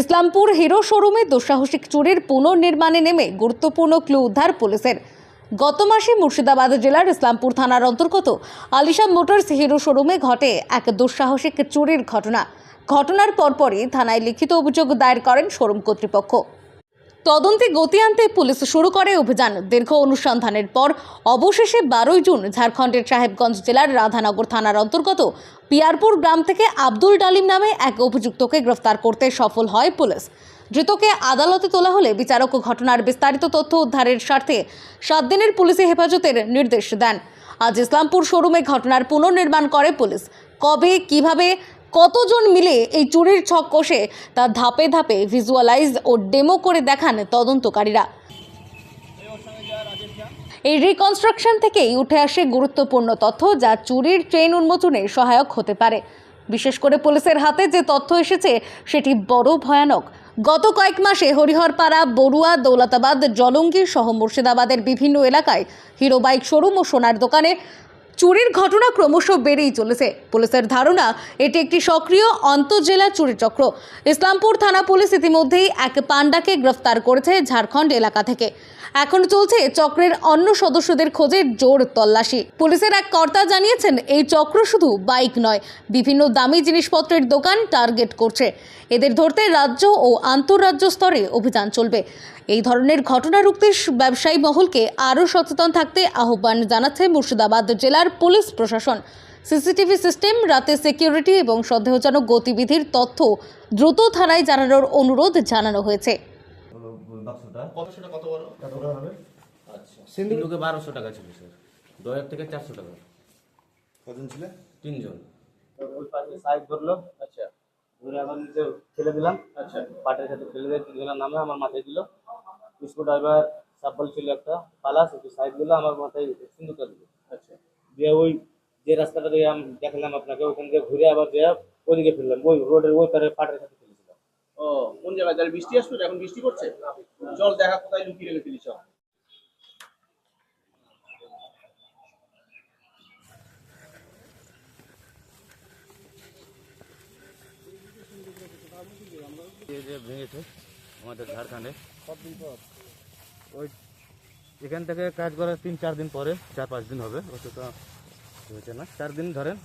Islampur hero শোরুমে দুঃসাহসিক চুরির পুনর্নির্মাণে নেমে গুরুত্বপূর্ণ ক্লু উদ্ধার পুলিশের। গত মাসে মুর্শিদাবাদ জেলার ইসলামপুর থানার অন্তর্গত আলিশা মোটরস হিরো শোরুমে ঘটে এক দুঃসাহসিক চুরির ঘটনা। ঘটনার পরপরই থানায় লিখিত অভিযোগ দায়ের করেন শোরুম কর্তৃপক্ষ। তদন্তে গতি আনতে পুলিশ শুরু করে অভিযান। দীর্ঘ অনুসন্ধানের পর অবশেষে বারোই জুন ঝাড়খণ্ডের সাহেবগঞ্জ জেলার রাধানগর থানার অন্তর্গত পিয়ারপুর গ্রাম থেকে আব্দুল ডালিম নামে এক অভিযুক্তকে গ্রেফতার করতে সফল হয় পুলিশ। ধৃতকে আদালতে তোলা হলে বিচারক ঘটনার বিস্তারিত তথ্য উদ্ধারের স্বার্থে সাত দিনের পুলিশি হেফাজতের নির্দেশ দেন। আজ ইসলামপুর শোরুমে ঘটনার পুনর্নির্মাণ করে পুলিশ। কবে, কীভাবে কতজন মিলে এই চুরির ছক কষে তা ধাপে ধাপে ভিজুয়ালাইজ ও ডেমো করে দেখান তদন্তকারীরা। এই রিকনস্ট্রাকশন থেকেই উঠে আসে গুরুত্বপূর্ণ তথ্য যা চুরির ট্রেন উন্মোচনে সহায়ক হতে পারে। বিশেষ করে পুলিশের হাতে যে তথ্য এসেছে, সেটি বড় ভয়ানক। গত কয়েক মাসে হরিহরপাড়া, বড়ুয়া, দৌলতাবাদ, জলঙ্গি সহ মুর্শিদাবাদের বিভিন্ন এলাকায় হিরো বাইক শোরুম ও সোনার দোকানে চুরির ঘটনা ক্রমশ বেড়েই চলেছে। পুলিশের ধারণা, এটি একটি সক্রিয় আন্তঃজেলা চুরি চক্র। ইসলামপুর থানা পুলিশ ইতিমধ্যেই এক পান্ডাকে গ্রেফতার করেছে ঝাড়খণ্ড এলাকা থেকে। এখন চলছে চক্রের অন্য সদস্যদের খোঁজে জোর তল্লাশি। পুলিশের এক কর্তা জানিয়েছেন, এই চক্র শুধু বাইক নয়, বিভিন্ন দামি জিনিসপত্রের দোকান টার্গেট করছে। এদের ধরতে রাজ্য ও আন্তঃরাজ্য স্তরে অভিযান চলবে। এই ধরনের ঘটনা রুখতে ব্যবসায়ী মহলকে আরও সচেতন থাকতে আহ্বান জানাচ্ছে মুর্শিদাবাদ জেলার পুলিশ প্রশাসন। সিসিটিভি সিস্টেম রাতে সিকিউরিটি এবং সন্দেহজনক গতিবিধির তথ্য দ্রুত থানায় জানানোর অনুরোধ জানানো হয়েছে। হবে? আচ্ছা। সিন্ধুকে বারোশো টাকা ছিল স্যার। দু হাজার থেকে চারশো টাকা কজন ছিল? তিনজন। ওই পাশে সাইড ধরলো। আচ্ছা। ধরে ফেলে দিলাম। আচ্ছা। পাটের সাথে ফেলে দিয়ে তিনজনের নামে আমার মাথায় দিল। স্ক্রু ড্রাইভার সাব্বল ছিল একটা পালাস একটু সাইড দিল আমার মাথায় সিন্ধুকা দিল। আচ্ছা। দিয়ে ওই যে রাস্তাটা দিয়ে আমি দেখালাম আপনাকে ওখান থেকে ঘুরে আবার দিয়ে ওদিকে ফেললাম ওই রোডের ওই পারে পাটের সাথে ফেলেছিলাম ও কোন জায়গায়? তাহলে বৃষ্টি আসবে এখন বৃষ্টি পড়ছে? চল দেখা কোথায় লুকিয়ে এই যে ভেঙেছে আমাদের ঝাড়খণ্ডে। ওই এখান থেকে কাজ করার তিন চার দিন পরে চার পাঁচ দিন হবে অত তো হয়েছে না। চার দিন ধরেন।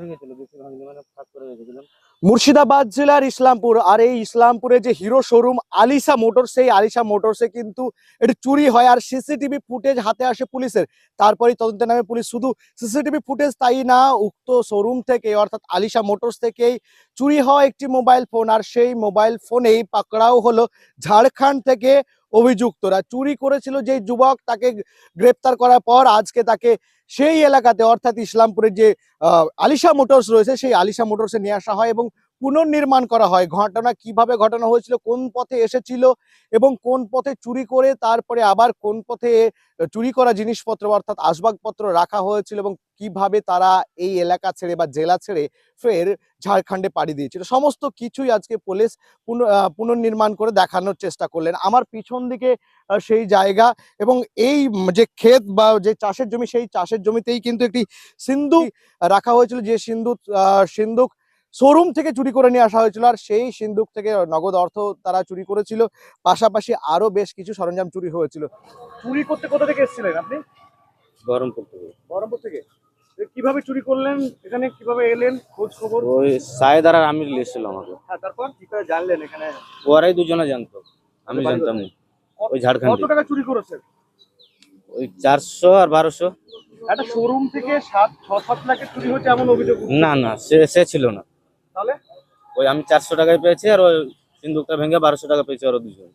ভেঙেছিল বেশি ভাঙনি মানে ফাঁক করে রেখেছিলাম। মুর্শিদাবাদ জেলার ইসলামপুর। আর এই ইসলামপুরে যে হিরো শোরুম আলিশা মোটর সেই আলিশা মোটরসে কিন্তু এটি চুরি হয় আর সিসিটিভি ফুটেজ হাতে আসে পুলিশের। তারপরে তদন্তের নামে পুলিশ শুধু সিসিটিভি ফুটেজ তাই না, উক্ত শোরুম থেকে অর্থাৎ আলিশা মোটরস থেকেই চুরি হওয়া একটি মোবাইল ফোন। আর সেই মোবাইল ফোনেই পাকড়াও হলো ঝাড়খণ্ড থেকে অভিযুক্তরা চুরি করেছিল যে যুবক তাকে গ্রেপ্তার করার পর আজকে তাকে সেই এলাকাতে, অর্থাৎ ইসলামপুরের যে আলিশা মোটরস রয়েছে, সেই আলিশা মোটরসে নিয়ে আসা হয় এবং পুনর্নির্মাণ করা হয়। ঘটনা কীভাবে ঘটনা হয়েছিল, কোন পথে এসেছিল এবং কোন পথে চুরি করে, তারপরে আবার কোন পথে চুরি করা জিনিসপত্র অর্থাৎ আসবাবপত্র রাখা হয়েছিল এবং কীভাবে তারা এই এলাকা ছেড়ে বা জেলা ছেড়ে ফের ঝাড়খণ্ডে পাড়ি দিয়েছিল। সমস্ত কিছুই আজকে পুলিশ পুন- পুনর্নির্মাণ করে দেখানোর চেষ্টা করলেন। আমার পিছন দিকে সেই জায়গা এবং এই যে ক্ষেত বা যে চাষের জমি, সেই চাষের জমিতেই কিন্তু একটি সিন্ধু রাখা হয়েছিল। যে সিন্ধু সিন্ধুক শোরুম থেকে চুরি করে নিয়ে আসা হয়েছিল আর সেই সিন্ধুক থেকে নগদ অর্থ তারা চুরি করেছিল। পাশাপাশি আরও বেশ কিছু সরঞ্জাম চুরি হয়েছিল। চুরি করতে কোথা থেকে এসেছিলেন আপনি? গরমপুর থেকে। বহরমপুর থেকে? কীভাবে চুরি করলেন? এখানে কীভাবে এলেন? খোঁজ খবর? ওই সাহেদার আর আমির লিয়েছিল আমাকে। হ্যাঁ তারপর কি করে জানলেন এখানে? ওরাই দুজনে জানতো। আমি জানতাম না। ওই কত ঝাড়খণ্ডে টাকা চুরি করেছে ওই চারশো আর বারোশো। একটা শোরুম থেকে সাত ছ সাত লাখের চুরি হচ্ছে এমন অভিযোগ? না না সে সে ছিল না। তাহলে? ওই আমি চারশো টাকায় পেয়েছি আর ওই সিন্দুকটা ভেঙে বারোশো টাকা পেয়েছি ওরা দুজন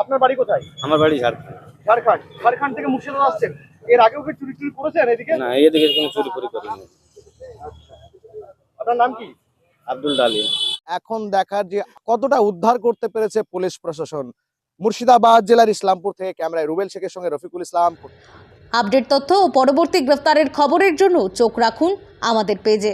আপনার বাড়ি কোথায়? আমার বাড়ি ঝাড়খণ্ড। ঝাড়খণ্ড। ঝাড়খণ্ড থেকে মুর্শিদাবাদ আসছেন। এর আগেও কি চুরি চুরি করেছেন এদিকে? না এদিকে কোনো চুরি ফুরি করিনি। আপনার নাম কি? আব্দুল ডালিম। এখন দেখার যে কতটা উদ্ধার করতে পেরেছে পুলিশ প্রশাসন মুর্শিদাবাদ জেলার ইসলামপুর থেকে ক্যামেরায় রুবেল শেখের সঙ্গে রফিকুল ইসলাম। আপডেট তথ্য ও পরবর্তী গ্রেফতারের খবরের জন্য চোখ রাখুন আমাদের পেজে।